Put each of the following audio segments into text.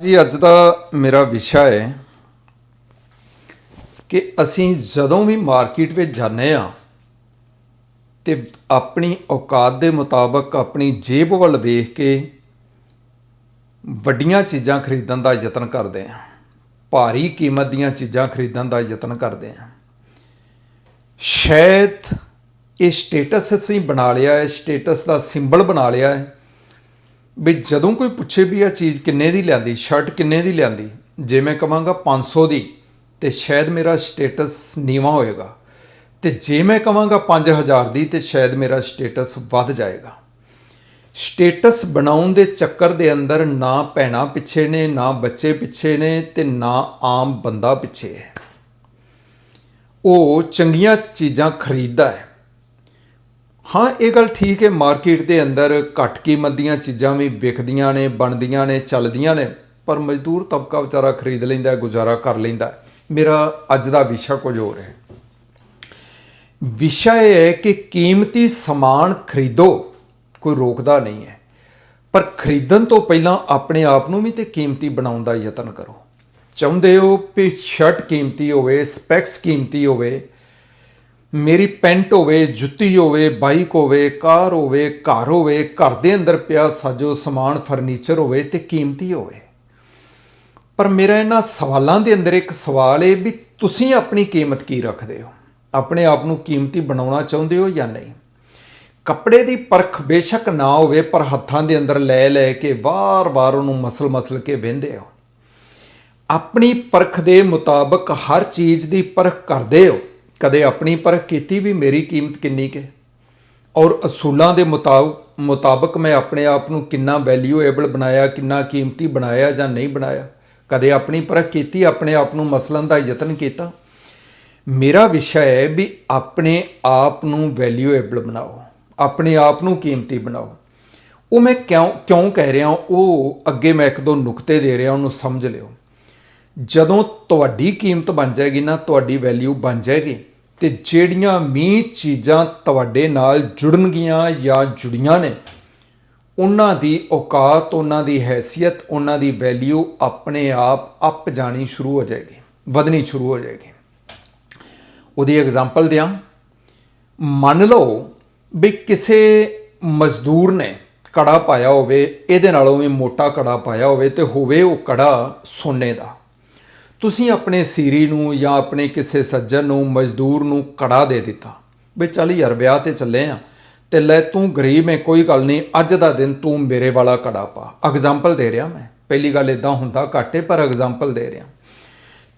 ਜੀ, ਅੱਜ ਦਾ ਮੇਰਾ ਵਿਸ਼ਾ ਹੈ ਕਿ ਅਸੀਂ ਜਦੋਂ ਵੀ ਮਾਰਕੀਟ ਵਿੱਚ ਜਾਂਦੇ ਆ ਤੇ ਆਪਣੀ ਔਕਾਤ ਦੇ ਮੁਤਾਬਕ ਆਪਣੀ ਜੇਬ ਵੱਲ ਵੇਖ ਕੇ ਵੱਡੀਆਂ ਚੀਜ਼ਾਂ ਖਰੀਦਣ ਦਾ ਯਤਨ ਕਰਦੇ ਆ ਭਾਰੀ ਕੀਮਤ ਦੀਆਂ ਚੀਜ਼ਾਂ ਖਰੀਦਣ ਦਾ ਯਤਨ ਕਰਦੇ ਆ ਸ਼ਾਇਦ ਇਹ ਸਟੇਟਸ ਅਸੀਂ ਬਣਾ ਲਿਆ ਹੈ ਸਟੇਟਸ ਦਾ ਸਿੰਬਲ ਬਣਾ ਲਿਆ ਹੈ। ਵੀ ਜਦੋਂ ਕੋਈ ਪੁੱਛੇ ਵੀ ਇਹ ਚੀਜ਼ ਕਿੰਨੇ ਦੀ ਲਿਆਂਦੀ ਸ਼ਰਟ ਕਿੰਨੇ ਦੀ ਲਿਆਂਦੀ, ਜੇ ਮੈਂ ਕਵਾਂਗਾ 500 ਦੀ, ਤੇ ਸ਼ਾਇਦ ਮੇਰਾ ਸਟੇਟਸ ਨੀਵਾ ਹੋਏਗਾ। ਤੇ ਜੇ ਮੈਂ ਕਵਾਂਗਾ 5000 ਦੀ, ਤੇ ਸ਼ਾਇਦ ਮੇਰਾ ਸਟੇਟਸ ਵੱਧ ਜਾਏਗਾ। ਸਟੇਟਸ ਬਣਾਉਣ ਦੇ ਚੱਕਰ ਦੇ ਅੰਦਰ ਨਾ ਭੈਣਾਂ ਪਿੱਛੇ ਨੇ, ਨਾ ਬੱਚੇ ਪਿੱਛੇ ਨੇ, ਤੇ ਨਾ ਆਮ ਬੰਦਾ ਪਿੱਛੇ ਹੈ। ਉਹ ਚੰਗੀਆਂ ਚੀਜ਼ਾਂ ਖਰੀਦਦਾ ਹੈ। ਹਾਂ, ਇਹ ਗੱਲ ਠੀਕ ਹੈ, ਮਾਰਕੀਟ ਦੇ ਅੰਦਰ ਘੱਟ ਕੀਮਤ ਦੀਆਂ ਚੀਜ਼ਾਂ ਵੀ ਵਿਕਦੀਆਂ ਨੇ, ਬਣਦੀਆਂ ਨੇ, ਚੱਲਦੀਆਂ ਨੇ, ਪਰ ਮਜ਼ਦੂਰ ਤਬਕਾ ਵਿਚਾਰਾ ਖਰੀਦ ਲੈਂਦਾ, ਗੁਜ਼ਾਰਾ ਕਰ ਲੈਂਦਾ। ਮੇਰਾ ਅੱਜ ਦਾ ਵਿਸ਼ਾ ਕੁਝ ਹੋਰ ਹੈ। ਵਿਸ਼ਾ ਇਹ ਹੈ ਕਿ ਕੀਮਤੀ ਸਮਾਨ ਖਰੀਦੋ, ਕੋਈ ਰੋਕਦਾ ਨਹੀਂ ਹੈ। ਪਰ ਖਰੀਦਣ ਤੋਂ ਪਹਿਲਾਂ ਆਪਣੇ ਆਪ ਨੂੰ ਵੀ ਤੇ ਕੀਮਤੀ ਬਣਾਉਣ ਦਾ ਯਤਨ ਕਰੋ। ਚਾਹੁੰਦੇ ਹੋ ਕਿ ਸ਼ਰਟ ਕੀਮਤੀ ਹੋਵੇ ਸਪੈਕਸ ਕੀਮਤੀ ਹੋਵੇ ਮੇਰੀ ਪੈਂਟ ਹੋਵੇ, ਜੁੱਤੀ ਹੋਵੇ, ਬਾਈਕ ਹੋਵੇ, ਕਾਰ ਹੋਵੇ, ਘਰ ਹੋਵੇ, ਘਰ ਦੇ ਅੰਦਰ ਪਿਆ ਸਾਜੋ ਸਮਾਨ, ਫਰਨੀਚਰ ਹੋਵੇ ਤੇ ਕੀਮਤੀ ਹੋਵੇ। ਪਰ ਮੇਰਾ ਇਹਨਾਂ ਸਵਾਲਾਂ ਦੇ ਅੰਦਰ ਇੱਕ ਸਵਾਲ ਹੈ ਵੀ ਤੁਸੀਂ ਆਪਣੀ ਕੀਮਤ ਕੀ ਰੱਖਦੇ ਹੋ? ਆਪਣੇ ਆਪ ਨੂੰ ਕੀਮਤੀ ਬਣਾਉਣਾ ਚਾਹੁੰਦੇ ਹੋ ਜਾਂ ਨਹੀਂ? ਕੱਪੜੇ ਦੀ ਪਰਖ ਬੇਸ਼ੱਕ ਨਾ ਹੋਵੇ, ਪਰ ਹੱਥਾਂ ਦੇ ਅੰਦਰ ਲੈ ਲੈ ਕੇ ਵਾਰ-ਵਾਰ ਉਹਨੂੰ ਮਸਲ-ਮਸਲ ਕੇ ਵਹਿੰਦੇ ਹੋ। ਆਪਣੀ ਪਰਖ ਦੇ ਮੁਤਾਬਕ ਹਰ ਚੀਜ਼ ਦੀ ਪਰਖ ਕਰਦੇ ਹੋ। ਕਦੇ ਆਪਣੀ ਪਰਖ ਕੀਤੀ ਵੀ ਮੇਰੀ ਕੀਮਤ ਕਿੰਨੀ ਕੇ ਔਰ ਅਸੂਲਾਂ ਦੇ ਮੁਤਾਬਕ ਮੁਤਾਬਕ ਮੈਂ ਆਪਣੇ ਆਪ ਨੂੰ ਕਿੰਨਾ ਵੈਲਿਊਏਬਲ ਬਣਾਇਆ, ਕਿੰਨਾ ਕੀਮਤੀ ਬਣਾਇਆ ਜਾਂ ਨਹੀਂ ਬਣਾਇਆ? ਕਦੇ ਆਪਣੀ ਪਰਖ ਕੀਤੀ ਆਪਣੇ ਆਪ ਨੂੰ ਮਸਲਨ ਦਾ ਯਤਨ ਕੀਤਾ? ਮੇਰਾ ਵਿਸ਼ਾ ਹੈ ਵੀ ਆਪਣੇ ਆਪ ਨੂੰ ਵੈਲਿਊਏਬਲ ਬਣਾਓ, ਆਪਣੇ ਆਪ ਨੂੰ ਕੀਮਤੀ ਬਣਾਓ। ਉਹ ਮੈਂ ਕਿਉਂ ਕਿਉਂ ਕਹਿ ਰਿਹਾ? ਉਹ ਅੱਗੇ ਮੈਂ ਇੱਕ ਦੋ ਨੁਕਤੇ ਦੇ ਰਿਹਾ, ਉਹਨੂੰ ਸਮਝ ਲਿਓ। ਜਦੋਂ ਤੁਹਾਡੀ ਕੀਮਤ ਬਣ ਜਾਏਗੀ ਨਾ, ਤੁਹਾਡੀ ਵੈਲਿਊ ਬਣ ਜਾਏਗੀ। ਤੇ ਜਿਹੜੀਆਂ ਵੀ ਚੀਜ਼ਾਂ ਤੁਹਾਡੇ ਨਾਲ ਜੁੜਨਗੀਆਂ ਜਾਂ ਜੁੜੀਆਂ ਨੇ, ਉਹਨਾਂ ਦੀ ਔਕਾਤ, ਉਹਨਾਂ ਦੀ ਹੈਸੀਅਤ, ਉਹਨਾਂ ਦੀ ਵੈਲਿਊ ਆਪਣੇ ਆਪ ਅਪ ਜਾਣੀ ਸ਼ੁਰੂ ਹੋ ਜਾਏਗੀ, ਵਧਣੀ ਸ਼ੁਰੂ ਹੋ ਜਾਏਗੀ। ਉਹਦੀ ਐਗਜ਼ਾਮਪਲ ਦਿਆਂ। ਮੰਨ ਲਓ ਵੀ ਕਿਸੇ ਮਜ਼ਦੂਰ ਨੇ ਕੜਾ ਪਾਇਆ ਹੋਵੇ, ਇਹਦੇ ਨਾਲੋਂ ਵੀ ਮੋਟਾ ਕੜਾ ਪਾਇਆ ਹੋਵੇ ਤੇ ਹੋਵੇ ਉਹ ਕੜਾ ਸੋਨੇ ਦਾ। ਤੁਸੀਂ ਆਪਣੇ ਸੀਰੀ ਨੂੰ ਜਾਂ ਆਪਣੇ ਕਿਸੇ ਸੱਜਣ ਨੂੰ, ਮਜ਼ਦੂਰ ਨੂੰ ਕੜਾ ਦੇ ਦਿੱਤਾ। ਵੀ ਚੱਲ ਯਾਰ, ਵਿਆਹ ਤੇ ਚੱਲੇ ਆ ਤੇ ਲੈ ਤੂੰ ਗਰੀਬ ਹੈ ਕੋਈ ਗੱਲ ਨਹੀਂ, ਅੱਜ ਦਾ ਦਿਨ ਤੂੰ ਮੇਰੇ ਵਾਲਾ ਕੜਾ ਪਾ। ਐਗਜ਼ਾਮਪਲ ਦੇ ਰਿਹਾ ਮੈਂ। ਪਹਿਲੀ ਗੱਲ ਇਦਾਂ ਹੁੰਦਾ ਘਾਟੇ ਪਰ ਐਗਜ਼ਾਮਪਲ ਦੇ ਰਿਹਾ।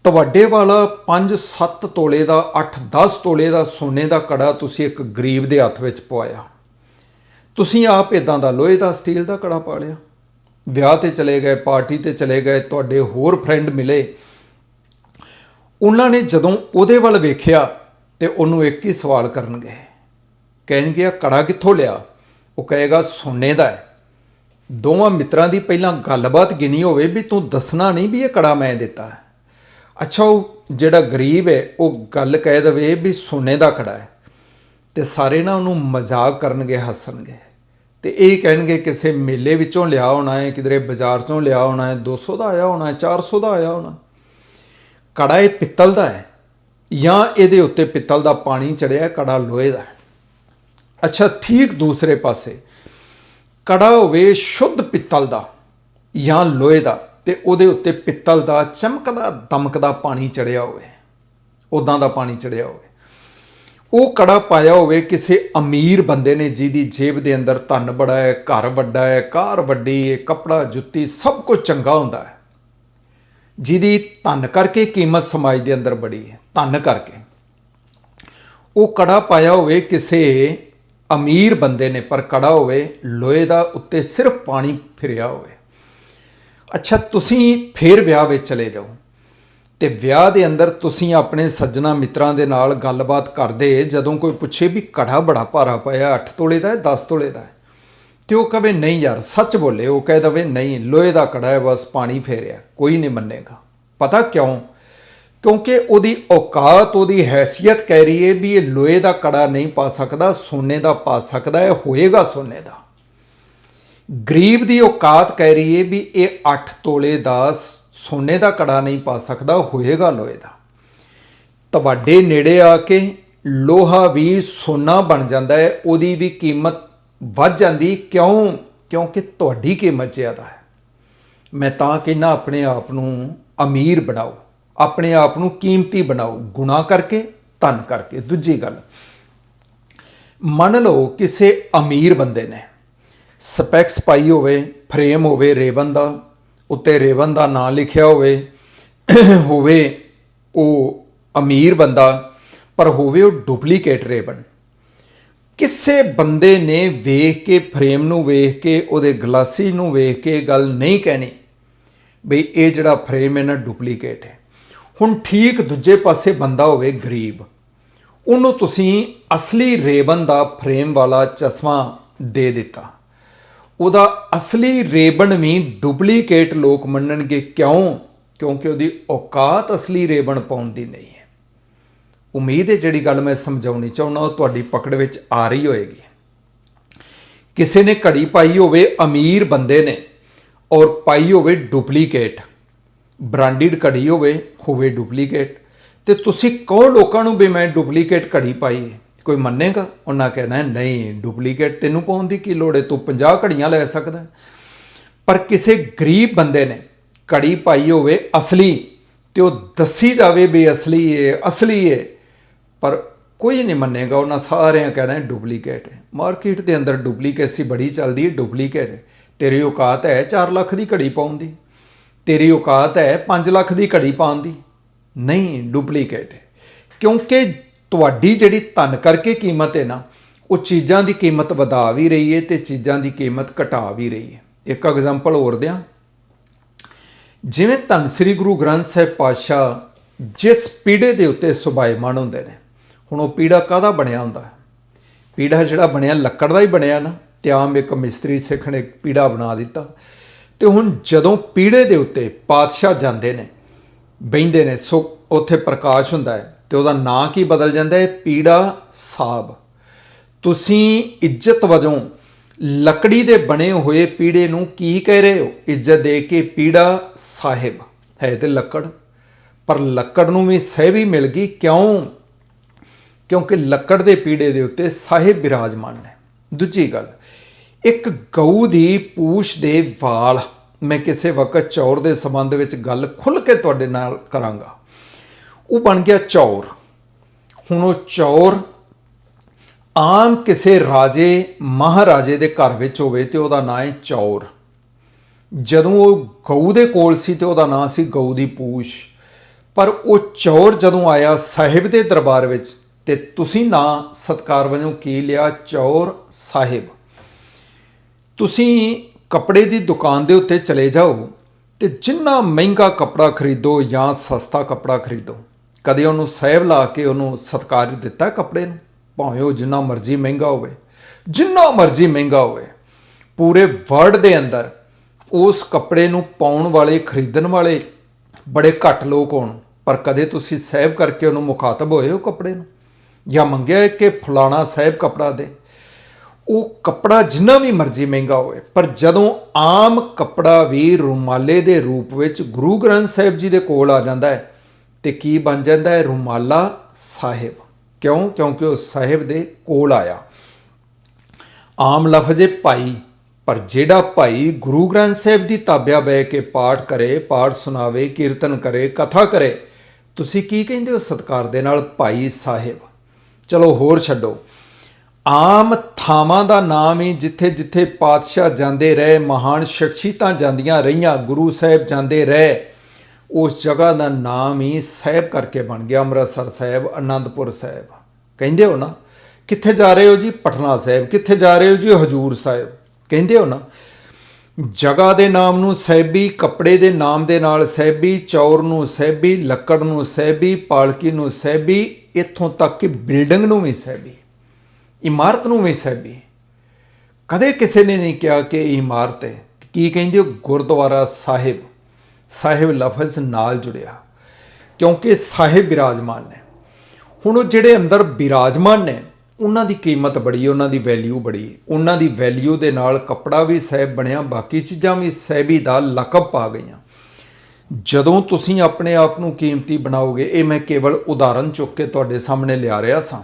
ਤੁਹਾਡੇ ਵਾਲਾ 5-7 ਤੋਲੇ ਦਾ 8-10 ਤੋਲੇ ਦਾ ਸੋਨੇ ਦਾ ਕੜਾ ਤੁਸੀਂ ਇੱਕ ਗਰੀਬ ਦੇ ਹੱਥ ਵਿੱਚ ਪਵਾਇਆ। ਤੁਸੀਂ ਆਪ ਇਦਾਂ ਦਾ ਲੋਹੇ ਦਾ, ਸਟੀਲ ਦਾ ਕੜਾ ਪਾ ਲਿਆ। ਵਿਆਹ ਤੇ ਚਲੇ ਗਏ, ਪਾਰਟੀ ਤੇ ਚਲੇ ਗਏ, ਤੁਹਾਡੇ ਹੋਰ ਫਰੈਂਡ ਮਿਲੇ। ਉਹਨਾਂ ਨੇ ਜਦੋਂ ਉਹਦੇ ਵੱਲ ਵੇਖਿਆ ਤੇ ਉਹਨੂੰ ਇੱਕ ਹੀ ਸਵਾਲ ਕਰਨਗੇ। ਕਹਿਣਗੇ ਆ ਕੜਾ ਕਿੱਥੋਂ ਲਿਆ? ਉਹ ਕਹੇਗਾ, ਸੋਨੇ ਦਾ ਹੈ। ਦੋਵਾਂ ਮਿੱਤਰਾਂ ਦੀ ਪਹਿਲਾਂ ਗੱਲਬਾਤ ਗਿਣੀ ਹੋਵੇ ਵੀ ਤੂੰ ਦੱਸਣਾ ਨਹੀਂ ਵੀ ਇਹ ਕੜਾ ਮੈਂ ਦਿੱਤਾ ਅੱਛਾ, ਉਹ ਜਿਹੜਾ ਗਰੀਬ ਹੈ, ਉਹ ਗੱਲ ਕਹਿ ਦਵੇ ਵੀ ਸੋਨੇ ਦਾ ਕੜਾ ਹੈ। ਤੇ ਸਾਰੇ ਨਾ ਉਹਨੂੰ ਮਜ਼ਾਕ ਕਰਨਗੇ, ਹੱਸਣਗੇ। ਤੇ ਇਹ ਕਹਿਣਗੇ, ਕਿਸੇ ਮੇਲੇ ਵਿੱਚੋਂ ਲਿਆ ਹੋਣਾ ਹੈ, ਕਿਧਰੇ ਬਾਜ਼ਾਰ ਚੋਂ ਲਿਆ ਹੋਣਾ ਹੈ 200 ਦਾ ਆਇਆ ਹੋਣਾ ਹੈ 400 ਦਾ ਆਇਆ ਹੋਣਾ ਕੜਾ ਇਹ ਪਿੱਤਲ ਦਾ ਹੈ ਜਾਂ ਇਹਦੇ ਉੱਤੇ ਪਿੱਤਲ ਦਾ ਪਾਣੀ ਚੜਿਆ ਕੜਾ ਲੋਹੇ ਦਾ ਹੈ। ਅੱਛਾ, ਠੀਕ ਦੂਸਰੇ ਪਾਸੇ, ਕੜਾ ਹੋਵੇ ਸ਼ੁੱਧ ਪਿੱਤਲ ਦਾ ਜਾਂ ਲੋਹੇ ਦਾ ਤੇ ਉਹਦੇ ਉੱਤੇ ਪਿੱਤਲ ਦਾ ਚਮਕਦਾ, ਦਮਕਦਾ ਪਾਣੀ ਚੜਿਆ ਹੋਵੇ ਉਦਾਂ ਦਾ ਪਾਣੀ ਚੜਿਆ ਹੋਵੇ। ਉਹ ਕੜਾ ਪਾਇਆ ਹੋਵੇ ਕਿਸੇ ਅਮੀਰ ਬੰਦੇ ਨੇ ਜਿਹਦੀ ਜੇਬ ਦੇ ਅੰਦਰ ਧਨ ਬੜਾ ਹੈ, ਘਰ ਵੱਡਾ ਹੈ, ਕਾਰ ਵੱਡੀ ਹੈ, ਕਪੜਾ ਜੁੱਤੀ ਸਭ ਕੁਝ ਚੰਗਾ ਹੁੰਦਾ ਹੈ। ਜਿਹਦੀ ਧਨ ਕਰਕੇ ਕੀਮਤ ਸਮਾਜ ਦੇ ਅੰਦਰ ਬੜੀ ਹੈ, ਧਨ ਕਰਕੇ। ਉਹ ਕੜਾ ਪਾਇਆ ਹੋਵੇ ਕਿਸੇ ਅਮੀਰ ਬੰਦੇ ਨੇ, ਪਰ ਕੜਾ ਹੋਵੇ, ਲੋਹੇ ਦਾ ਉੱਤੇ ਸਿਰਫ ਪਾਣੀ ਫਿਰਿਆ ਹੋਵੇ। ਅੱਛਾ, ਤੁਸੀਂ ਫੇਰ ਵਿਆਹ ਵਿੱਚ ਚਲੇ ਜਾਓ ਤੇ ਵਿਆਹ ਦੇ ਅੰਦਰ ਤੁਸੀਂ ਆਪਣੇ ਸੱਜਣਾ ਮਿੱਤਰਾਂ ਦੇ ਨਾਲ ਗੱਲਬਾਤ ਕਰਦੇ ਜਦੋਂ ਕੋਈ ਪੁੱਛੇ ਵੀ ਕੜਾ ਬੜਾ ਭਾਰਾ ਪਾਇਆ 8 ਤੋਲੇ ਦਾ ਹੈ 10 ਤੋਲੇ ਦਾ ਹੈ। ਤੇ ਉਹ ਕਵੇ, ਨਹੀਂ ਯਾਰ, ਸੱਚ ਬੋਲੇ। ਉਹ ਕਹਿ ਦਵੇ, ਨਹੀਂ, ਲੋਹੇ ਦਾ ਕੜਾ ਹੈ, ਬਸ ਪਾਣੀ ਫੇਰਿਆ, ਕੋਈ ਨਹੀਂ ਮੰਨੇਗਾ। ਪਤਾ ਕਿਉਂ? ਕਿਉਂਕਿ ਉਹਦੀ ਔਕਾਤ, ਉਹਦੀ ਹੈਸੀਅਤ ਕਹਿ ਰਹੀ ਹੈ ਵੀ ਇਹ ਲੋਹੇ ਦਾ ਕੜਾ ਨਹੀਂ ਪਾ ਸਕਦਾ, ਸੋਨੇ ਦਾ ਪਾ ਸਕਦਾ ਹੈ, ਹੋਏਗਾ ਸੋਨੇ ਦਾ। ਗਰੀਬ ਦੀ ਔਕਾਤ ਕਹਿ ਰਹੀ ਹੈ ਵੀ ਇਹ 8 ਤੋਲੇ ਦਾ ਸੋਨੇ ਦਾ ਕੜਾ ਨਹੀਂ ਪਾ ਸਕਦਾ, ਹੋਏਗਾ ਲੋਹੇ ਦਾ। ਤੁਹਾਡੇ ਨੇੜੇ ਆ ਕੇ ਲੋਹਾ ਵੀ ਸੋਨਾ ਬਣ ਜਾਂਦਾ ਹੈ, ਉਹਦੀ ਵੀ ਕੀਮਤ ਵੱਧ ਜਾਂਦੀ, ਕਿਉਂ? ਕਿਉਂਕਿ ਤੁਹਾਡੀ ਕੀਮਤ ਜ਼ਿਆਦਾ ਹੈ। ਮੈਂ ਤਾਂ ਕਹਿੰਦਾ, ਆਪਣੇ ਆਪ ਨੂੰ ਅਮੀਰ ਬਣਾਓ, ਆਪਣੇ ਆਪ ਨੂੰ ਕੀਮਤੀ ਬਣਾਓ, ਗੁਣਾ ਕਰਕੇ, ਧਨ ਕਰਕੇ। ਦੂਜੀ ਗੱਲ, ਮੰਨ ਲਓ ਕਿਸੇ ਅਮੀਰ ਬੰਦੇ ਨੇ ਸਪੈਕਸ ਪਾਈ ਹੋਵੇ, ਫਰੇਮ ਹੋਵੇ, ਰੇਵਨ ਦਾ, ਉੱਤੇ ਰੇਵਨ ਦਾ ਨਾਂ ਲਿਖਿਆ ਹੋਵੇ ਹੋਵੇ ਉਹ ਅਮੀਰ ਬੰਦਾ, ਪਰ ਹੋਵੇ ਉਹ ਡੁਪਲੀਕੇਟ ਰੇਵਨ। ਕਿਸੇ ਬੰਦੇ ਨੇ ਵੇਖ ਕੇ, ਫਰੇਮ ਨੂੰ ਵੇਖ ਕੇ, ਉਹਦੇ ਗਲਾਸੀ ਨੂੰ ਵੇਖ ਕੇ ਗੱਲ ਨਹੀਂ ਕਹਿਣੀ ਬਈ ਇਹ ਜਿਹੜਾ ਫਰੇਮ ਹੈ ਨਾ ਡੁਪਲੀਕੇਟ ਹੈ। ਹੁਣ ਠੀਕ ਦੂਜੇ ਪਾਸੇ ਬੰਦਾ ਹੋਵੇ ਗਰੀਬ, ਉਹਨੂੰ ਤੁਸੀਂ ਅਸਲੀ ਰੇਬਨ ਦਾ ਫਰੇਮ ਵਾਲਾ ਚਸ਼ਮਾ ਦੇ ਦਿੱਤਾ। ਉਹਦਾ ਅਸਲੀ ਰੇਬਨ ਵੀ ਡੁਪਲੀਕੇਟ ਲੋਕ ਮੰਨਣਗੇ ਕਿਉਂ? ਕਿਉਂਕਿ ਉਹਦੀ ਔਕਾਤ ਅਸਲੀ ਰੇਬਨ ਪਾਉਣ ਦੀ ਨਹੀਂ ਹੈ। ਉਮੀਦ ਹੈ ਜਿਹੜੀ ਗੱਲ ਮੈਂ ਸਮਝਾਉਣੀ ਚਾਹੁੰਦਾ ਉਹ ਤੁਹਾਡੀ ਪਕੜ ਵਿੱਚ ਆ ਰਹੀ ਹੋਏਗੀ। ਕਿਸੇ ਨੇ ਘੜੀ ਪਾਈ ਹੋਵੇ ਅਮੀਰ ਬੰਦੇ ਨੇ ਔਰ ਪਾਈ ਹੋਵੇ ਡੁਪਲੀਕੇਟ। ਬ੍ਰਾਂਡਡ ਘੜੀ ਹੋਵੇ ਹੋਵੇ ਡੁਪਲੀਕੇਟ। ਤੇ ਤੁਸੀਂ ਕਹੋ ਲੋਕਾਂ ਨੂੰ ਵੀ ਮੈਂ ਡੁਪਲੀਕੇਟ ਘੜੀ ਪਾਈ ਹੈ? ਕੋਈ ਮੰਨੇਗਾ? ਉਹਨਾਂ ਕਹਿਣਾ ਨਹੀਂ, ਡੁਪਲੀਕੇਟ ਤੈਨੂੰ ਪਾਉਣ ਦੀ ਕੀ ਲੋੜ ਹੈ? ਤੂੰ 50 ਘੜੀਆਂ ਲੈ ਸਕਦਾ ਪਰ ਕਿਸੇ ਗਰੀਬ ਬੰਦੇ ਨੇ ਘੜੀ ਪਾਈ ਹੋਵੇ ਅਸਲੀ ਤੇ ਉਹ ਦੱਸੀ ਜਾਵੇ ਵੀ ਅਸਲੀ ਹੈ ਅਸਲੀ ਹੈ। ਪਰ ਕੋਈ ਨਹੀਂ ਮੰਨੇਗਾ, ਉਹਨਾਂ ਸਾਰਿਆਂ ਕਹਿਣਾ ਡੁਪਲੀਕੇਟ ਹੈ। ਮਾਰਕੀਟ ਦੇ ਅੰਦਰ ਡੁਪਲੀਕੇਸੀ ਬੜੀ ਚੱਲਦੀ ਹੈ ਡੁਪਲੀਕੇਟ ਤੇਰੀ ਔਕਾਤ ਹੈ 4 ਲੱਖ ਦੀ ਘੜੀ ਪਾਉਣ ਦੀ। ਤੇਰੀ ਔਕਾਤ ਹੈ 5 ਲੱਖ ਦੀ ਘੜੀ ਪਾਉਣ ਦੀ। ਨਹੀਂ ਡੁਪਲੀਕੇਟ ਹੈ। ਕਿਉਂਕਿ ਤੁਹਾਡੀ ਜਿਹੜੀ ਧਨ ਕਰਕੇ ਕੀਮਤ ਹੈ ਨਾ, ਉਹ ਚੀਜ਼ਾਂ ਦੀ ਕੀਮਤ ਵਧਾ ਵੀ ਰਹੀ ਹੈ ਤੇ ਚੀਜ਼ਾਂ ਦੀ ਕੀਮਤ ਘਟਾ ਵੀ ਰਹੀ ਹੈ। ਇੱਕ ਐਗਜ਼ਾਮਪਲ ਹੋਰ ਦਿਆਂ। ਜਿਵੇਂ ਧੰਨ ਸ੍ਰੀ ਗੁਰੂ ਗ੍ਰੰਥ ਸਾਹਿਬ ਪਾਤਸ਼ਾਹ ਜਿਸ ਪੀੜੇ ਦੇ ਉੱਤੇ ਸੁਭਾਇਮਾਨ ਹੁੰਦੇ ਨੇ ਹੁਣ ਉਹ ਪੀੜਾ ਕਾਹਦਾ ਬਣਿਆ ਹੁੰਦਾ? ਪੀੜਾ ਜਿਹੜਾ ਬਣਿਆ, ਲੱਕੜ ਦਾ ਹੀ ਬਣਿਆ ਨਾ। ਤੇ ਆਮ ਇੱਕ ਮਿਸਤਰੀ ਸਿੱਖ ਨੇ ਪੀੜਾ ਬਣਾ ਦਿੱਤਾ। ਤੇ ਹੁਣ ਜਦੋਂ ਪੀੜੇ ਦੇ ਉੱਤੇ ਪਾਤਸ਼ਾਹ ਜਾਂਦੇ ਨੇ, ਬਹਿੰਦੇ ਨੇ, ਸੋ ਉੱਥੇ ਪ੍ਰਕਾਸ਼ ਹੁੰਦਾ ਹੈ ਤੇ ਉਹਦਾ ਨਾਂ ਕੀ ਬਦਲ ਜਾਂਦਾ ਹੈ? ਪੀੜਾ ਸਾਹਿਬ ਤੁਸੀਂ ਇੱਜ਼ਤ ਵਜੋਂ ਲੱਕੜੀ ਦੇ ਬਣੇ ਹੋਏ ਪੀੜੇ ਨੂੰ ਕੀ ਕਹਿ ਰਹੇ ਹੋ? ਇੱਜ਼ਤ ਦੇ ਕੇ ਪੀੜਾ ਸਾਹਿਬ। ਹੈ ਤੇ ਲੱਕੜ। ਪਰ ਲੱਕੜ ਨੂੰ ਵੀ ਸਹਿ ਵੀ ਮਿਲ ਗਈ। ਕਿਉਂ? ਕਿਉਂਕਿ ਲੱਕੜ ਦੇ ਪੀੜੇ ਦੇ ਉੱਤੇ ਸਾਹਿਬ ਬਿਰਾਜਮਾਨ ਨੇ। ਦੂਜੀ ਗੱਲ, ਇੱਕ ਗਊ ਦੀ ਪੂਛ ਦੇ ਵਾਲ, ਮੈਂ ਕਿਸੇ ਵਕਤ ਚੌਰ ਦੇ ਸੰਬੰਧ ਵਿੱਚ ਗੱਲ ਖੁੱਲ ਕੇ ਤੁਹਾਡੇ ਨਾਲ ਕਰਾਂਗਾ। ਉਹ ਬਣ ਗਿਆ ਚੌਰ। ਹੁਣ ਉਹ ਚੌਰ ਆਮ ਕਿਸੇ ਰਾਜੇ, ਮਹਾਰਾਜੇ ਦੇ ਘਰ ਵਿੱਚ ਹੋਵੇ ਤੇ ਉਹਦਾ ਨਾਂ ਹੈ ਚੌਰ। ਜਦੋਂ ਉਹ ਗਊ ਦੇ ਕੋਲ ਸੀ ਤੇ ਉਹਦਾ ਨਾਂ ਸੀ ਗਊ ਦੀ ਪੂਛ। ਪਰ ਉਹ ਚੌਰ ਜਦੋਂ ਆਇਆ ਸਾਹਿਬ ਦੇ ਦਰਬਾਰ ਵਿੱਚ ਤੇ ਤੁਸੀਂ ਨਾਂ ਸਤਕਾਰ ਵਜੋਂ ਕੀ ਲਿਆ? ਚੌਰ ਸਾਹਿਬ। ਤੁਸੀਂ ਕੱਪੜੇ ਦੀ ਦੁਕਾਨ ਦੇ ਉੱਤੇ ਚਲੇ ਜਾਓ ਤੇ ਜਿੰਨਾ ਮਹਿੰਗਾ ਕੱਪੜਾ ਖਰੀਦੋ ਜਾਂ ਸਸਤਾ ਕੱਪੜਾ ਖਰੀਦੋ, ਕਦੇ ਉਹਨੂੰ ਸਹਿਬ ਲਾ ਕੇ ਉਹਨੂੰ ਸਤਕਾਰ ਦਿੱਤਾ ਕੱਪੜੇ ਨੂੰ? ਭਾਵੇਂ ਉਹ ਜਿੰਨਾ ਮਰਜ਼ੀ ਮਹਿੰਗਾ ਹੋਵੇ, ਜਿੰਨਾ ਮਰਜ਼ੀ ਮਹਿੰਗਾ ਹੋਵੇ, ਪੂਰੇ ਵਰਲਡ ਦੇ ਅੰਦਰ ਉਸ ਕੱਪੜੇ ਨੂੰ ਪਾਉਣ ਵਾਲੇ, ਖਰੀਦਣ ਵਾਲੇ ਬੜੇ ਘੱਟ ਲੋਕ ਹੋਣ, ਪਰ ਕਦੇ ਤੁਸੀਂ ਸਹਿਬ ਕਰਕੇ ਉਹਨੂੰ ਮੁਖਾਤਬ ਹੋਏ ਹੋ ਕੱਪੜੇ ਨੂੰ? ਜਾਂ ਮੰਗਿਆ ਕਿ ਫਲਾਣਾ ਸਾਹਿਬ ਕੱਪੜਾ ਦੇ। ਉਹ ਕੱਪੜਾ ਜਿੰਨਾ ਵੀ ਮਰਜ਼ੀ ਮਹਿੰਗਾ ਹੋਵੇ, ਪਰ ਜਦੋਂ ਆਮ ਕੱਪੜਾ ਵੀ ਰੁਮਾਲੇ ਦੇ ਰੂਪ ਵਿੱਚ ਗੁਰੂ ਗ੍ਰੰਥ ਸਾਹਿਬ ਜੀ ਦੇ ਕੋਲ ਆ ਜਾਂਦਾ ਹੈ, ਤੇ ਕੀ ਬਣ ਜਾਂਦਾ ਹੈ? ਰੁਮਾਲਾ ਸਾਹਿਬ। ਕਿਉਂ? ਕਿਉਂਕਿ ਉਹ ਸਾਹਿਬ ਦੇ ਕੋਲ ਆਇਆ। ਆਮ ਲਫ਼ਜ਼ ਹੈ ਭਾਈ, ਪਰ ਜਿਹੜਾ ਭਾਈ ਗੁਰੂ ਗ੍ਰੰਥ ਸਾਹਿਬ ਦੀ ਤਾਬਿਆ ਬਹਿ ਕੇ ਪਾਠ ਕਰੇ, ਪਾਠ ਸੁਣਾਵੇ, ਕੀਰਤਨ ਕਰੇ, ਕਥਾ ਕਰੇ, ਤੁਸੀਂ ਕੀ ਕਹਿੰਦੇ ਹੋ ਸਤਕਾਰ ਦੇ ਨਾਲ? ਭਾਈ ਸਾਹਿਬ। ਚਲੋ ਹੋਰ ਛੱਡੋ। ਆਮ ਥਾਵਾਂ ਦਾ ਨਾਮ ਹੀ ਜਿੱਥੇ ਜਿੱਥੇ ਪਾਤਸ਼ਾਹ ਜਾਂਦੇ ਰਹੇ, ਮਹਾਨ ਸ਼ਖਸੀਅਤਾਂ ਜਾਂਦੀਆਂ ਰਹੀਆਂ, ਗੁਰੂ ਸਾਹਿਬ ਜਾਂਦੇ ਰਹੇ, ਉਸ ਜਗ੍ਹਾ ਦਾ ਨਾਮ ਹੀ ਸਾਹਿਬ ਕਰਕੇ ਬਣ ਗਿਆ ਅੰਮ੍ਰਿਤਸਰ ਸਾਹਿਬ ਆਨੰਦਪੁਰ ਸਾਹਿਬ। ਕਹਿੰਦੇ ਹੋ ਨਾ, ਕਿੱਥੇ ਜਾ ਰਹੇ ਹੋ ਜੀ? ਪਟਨਾ ਸਾਹਿਬ। ਕਿੱਥੇ ਜਾ ਰਹੇ ਹੋ ਜੀ? ਹਜੂਰ ਸਾਹਿਬ। ਕਹਿੰਦੇ ਹੋ ਨਾ ਜਗ੍ਹਾ ਦੇ ਨਾਮ ਨੂੰ ਸਹਿਬੀ, ਕੱਪੜੇ ਦੇ ਨਾਮ ਦੇ ਨਾਲ ਸਹਿਬੀ, ਚੌਰ ਨੂੰ ਸਹਿਬੀ, ਲੱਕੜ ਨੂੰ ਸਹਿਬੀ, ਪਾਲਕੀ ਨੂੰ ਸਹਿਬੀ, ਇੱਥੋਂ ਤੱਕ ਕਿ ਬਿਲਡਿੰਗ ਨੂੰ ਵੀ ਸਹਿਬੀ, ਇਮਾਰਤ ਨੂੰ ਵੀ ਸਹਿਬੀ। ਕਦੇ ਕਿਸੇ ਨੇ ਨਹੀਂ ਕਿਹਾ ਕਿ ਇਮਾਰਤ ਹੈ। ਕੀ ਕਹਿੰਦੇ ਹੋ? ਗੁਰਦੁਆਰਾ ਸਾਹਿਬ। ਸਾਹਿਬ ਲਫ਼ਜ਼ ਨਾਲ ਜੁੜਿਆ। ਕਿਉਂਕਿ ਸਾਹਿਬ ਬਿਰਾਜਮਾਨ ਨੇ। ਹੁਣ ਉਹ ਜਿਹੜੇ ਅੰਦਰ ਬਿਰਾਜਮਾਨ ਨੇ ਉਹਨਾਂ ਦੀ ਕੀਮਤ ਬੜੀ ਉਹਨਾਂ ਦੀ ਵੈਲਿਊ ਬੜੀ ਉਹਨਾਂ ਦੀ ਵੈਲਿਊ ਦੇ ਨਾਲ ਕੱਪੜਾ ਵੀ ਸਹਿਬ ਬਣਿਆ, ਬਾਕੀ ਚੀਜ਼ਾਂ ਵੀ ਸਹਿਬੀ ਦਾ ਲਕਬ ਪਾ ਗਈਆਂ। ਜਦੋਂ ਤੁਸੀਂ ਆਪਣੇ ਆਪ ਨੂੰ ਕੀਮਤੀ ਬਣਾਓਗੇ, ਇਹ ਮੈਂ ਕੇਵਲ ਉਦਾਹਰਨ ਚੁੱਕ ਕੇ ਤੁਹਾਡੇ ਸਾਹਮਣੇ ਲਿਆ ਰਿਹਾ ਸਾਂ।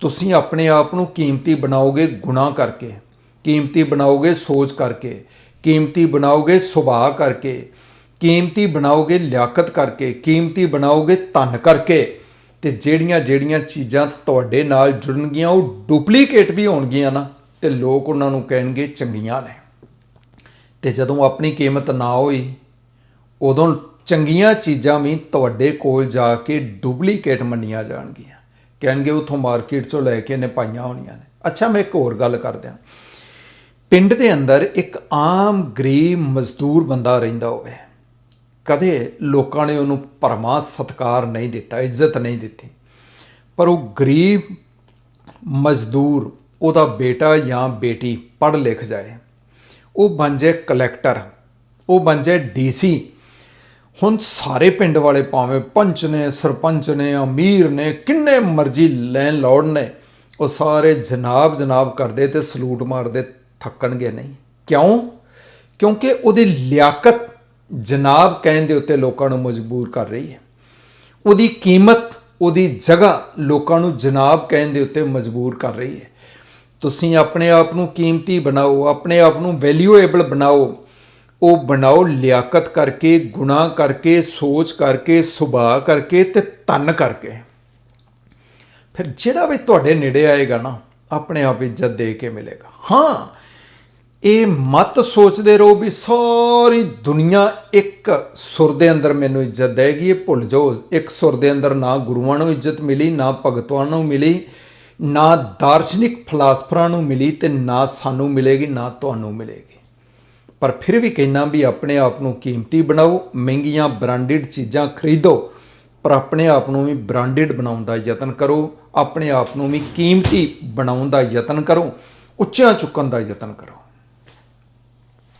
ਤੁਸੀਂ ਆਪਣੇ ਆਪ ਨੂੰ ਕੀਮਤੀ ਬਣਾਓਗੇ ਗੁਨਾਹ ਕਰਕੇ, ਕੀਮਤੀ ਬਣਾਓਗੇ ਸੋਚ ਕਰਕੇ, ਕੀਮਤੀ ਬਣਾਓਗੇ ਸੁਭਾਅ ਕਰਕੇ, ਕੀਮਤੀ ਬਣਾਓਗੇ ਲਿਆਕਤ ਕਰਕੇ, ਕੀਮਤੀ ਬਣਾਓਗੇ ਧਨ ਕਰਕੇ। ਤੇ ਜਿਹੜੀਆਂ ਜਿਹੜੀਆਂ ਚੀਜ਼ਾਂ ਤੁਹਾਡੇ ਨਾਲ ਜੁੜਨਗੀਆਂ, ਉਹ ਡੁਪਲੀਕੇਟ ਵੀ ਹੋਣਗੀਆਂ ਨਾ, ਤੇ ਲੋਕ ਉਹਨਾਂ ਨੂੰ ਕਹਿਣਗੇ ਚੰਗੀਆਂ ਨੇ। ਤੇ ਜਦੋਂ ਆਪਣੀ ਕੀਮਤ ਨਾ ਹੋਈ, ਉਦੋਂ ਚੰਗੀਆਂ ਚੀਜ਼ਾਂ ਵੀ ਤੁਹਾਡੇ ਕੋਲ ਜਾ ਕੇ ਡੁਪਲੀਕੇਟ ਮੰਨੀਆਂ ਜਾਣਗੀਆਂ। ਕਹਿਣਗੇ ਉਥੋਂ ਮਾਰਕੀਟ ਚੋਂ ਲੈ ਕੇ ਨੇ ਪਾਈਆਂ ਹੋਣੀਆਂ ਨੇ। ਅੱਛਾ, ਮੈਂ ਇੱਕ ਹੋਰ ਗੱਲ ਕਰਦਿਆਂ ਪਿੰਡ ਦੇ ਅੰਦਰ ਇੱਕ ਆਮ ਗਰੀਬ ਮਜ਼ਦੂਰ ਬੰਦਾ ਰਹਿੰਦਾ ਹੋਵੇ। ਕਦੇ ਲੋਕਾਂ ਨੇ ਉਹਨੂੰ ਪਰਮਾ ਸਤਕਾਰ ਨਹੀਂ ਦਿੱਤਾ, ਇੱਜ਼ਤ ਨਹੀਂ ਦਿੱਤੀ। ਪਰ ਉਹ ਗਰੀਬ ਮਜ਼ਦੂਰ, ਉਹਦਾ ਬੇਟਾ ਜਾਂ ਬੇਟੀ ਪੜ੍ਹ ਲਿਖ ਜਾਏ। ਉਹ ਬਣ ਜਾਏ ਕਲੈਕਟਰ ਉਹ ਬਣ ਜਾਏ ਡੀਸੀ। ਹੁਣ ਸਾਰੇ ਪਿੰਡ ਵਾਲੇ ਭਾਵੇਂ ਪੰਚ ਨੇ, ਸਰਪੰਚ ਨੇ, ਅਮੀਰ ਨੇ, ਕਿੰਨੇ ਮਰਜ਼ੀ ਲੈਣ ਲੋੜ ਨੇ, ਉਹ ਸਾਰੇ ਜਨਾਬ ਜਨਾਬ ਕਰਦੇ ਤੇ ਸਲੂਟ ਮਾਰਦੇ ਥੱਕਣਗੇ ਨਹੀਂ। ਕਿਉਂ? ਕਿਉਂਕਿ ਉਹਦੀ ਲਿਆਕਤ ਜਨਾਬ ਕਹਿਣ ਦੇ ਉੱਤੇ ਲੋਕਾਂ ਨੂੰ ਮਜਬੂਰ ਕਰ ਰਹੀ ਹੈ। ਉਹਦੀ ਕੀਮਤ, ਉਹਦੀ ਜਗ੍ਹਾ ਲੋਕਾਂ ਨੂੰ ਜਨਾਬ ਕਹਿਣ ਦੇ ਉੱਤੇ ਮਜਬੂਰ ਕਰ ਰਹੀ ਹੈ। ਤੁਸੀਂ ਆਪਣੇ ਆਪ ਨੂੰ ਕੀਮਤੀ ਬਣਾਓ, ਆਪਣੇ ਆਪ ਨੂੰ ਵੈਲਿਊਏਬਲ ਬਣਾਓ, ਉਹ ਬਣਾਓ ਲਿਆਕਤ ਕਰਕੇ, ਗੁਨਾਹ ਕਰਕੇ, ਸੋਚ ਕਰਕੇ, ਸੁਭਾਅ ਕਰਕੇ ਤੇ ਤਨ ਕਰਕੇ। ਫਿਰ ਜਿਹੜਾ ਵੀ ਤੁਹਾਡੇ ਨੇੜੇ ਆਏਗਾ ਨਾ, ਆਪਣੇ ਆਪ ਇੱਜ਼ਤ ਦੇ ਕੇ ਮਿਲੇਗਾ। ਹਾਂ ਇਹ ਮਤ ਸੋਚਦੇ ਰਹੋ ਵੀ ਸਾਰੀ ਦੁਨੀਆ ਇੱਕ ਸੁਰ ਦੇ ਅੰਦਰ ਮੈਨੂੰ ਇੱਜ਼ਤ ਦੇਗੀ, ਇਹ ਭੁੱਲ ਜਾਓ। ਇੱਕ ਸੁਰ ਦੇ ਅੰਦਰ ਨਾ ਗੁਰੂਆਂ ਨੂੰ ਇੱਜ਼ਤ ਮਿਲੀ, ਨਾ ਭਗਤਾਂ ਨੂੰ ਮਿਲੀ, ਨਾ ਦਾਰਸ਼ਨਿਕ ਫਲਸਫਰਾਂ ਨੂੰ ਮਿਲੀ ਤੇ ਨਾ ਸਾਨੂੰ ਮਿਲੇਗੀ, ਨਾ ਤੁਹਾਨੂੰ ਮਿਲੇਗੀ। ਪਰ ਫਿਰ ਵੀ ਕਹਿਣਾ ਵੀ ਆਪਣੇ ਆਪ ਨੂੰ ਕੀਮਤੀ ਬਣਾਓ, ਮਹਿੰਗੀਆਂ ਬ੍ਰਾਂਡਡ ਚੀਜ਼ਾਂ ਖਰੀਦੋ, ਪਰ ਆਪਣੇ ਆਪ ਨੂੰ ਵੀ ਬ੍ਰਾਂਡਡ ਬਣਾਉਣ ਦਾ ਯਤਨ ਕਰੋ, ਆਪਣੇ ਆਪ ਨੂੰ ਵੀ ਕੀਮਤੀ ਬਣਾਉਣ ਦਾ ਯਤਨ ਕਰੋ ਉੱਚਾ ਚੁੱਕਣ ਦਾ ਯਤਨ ਕਰੋ।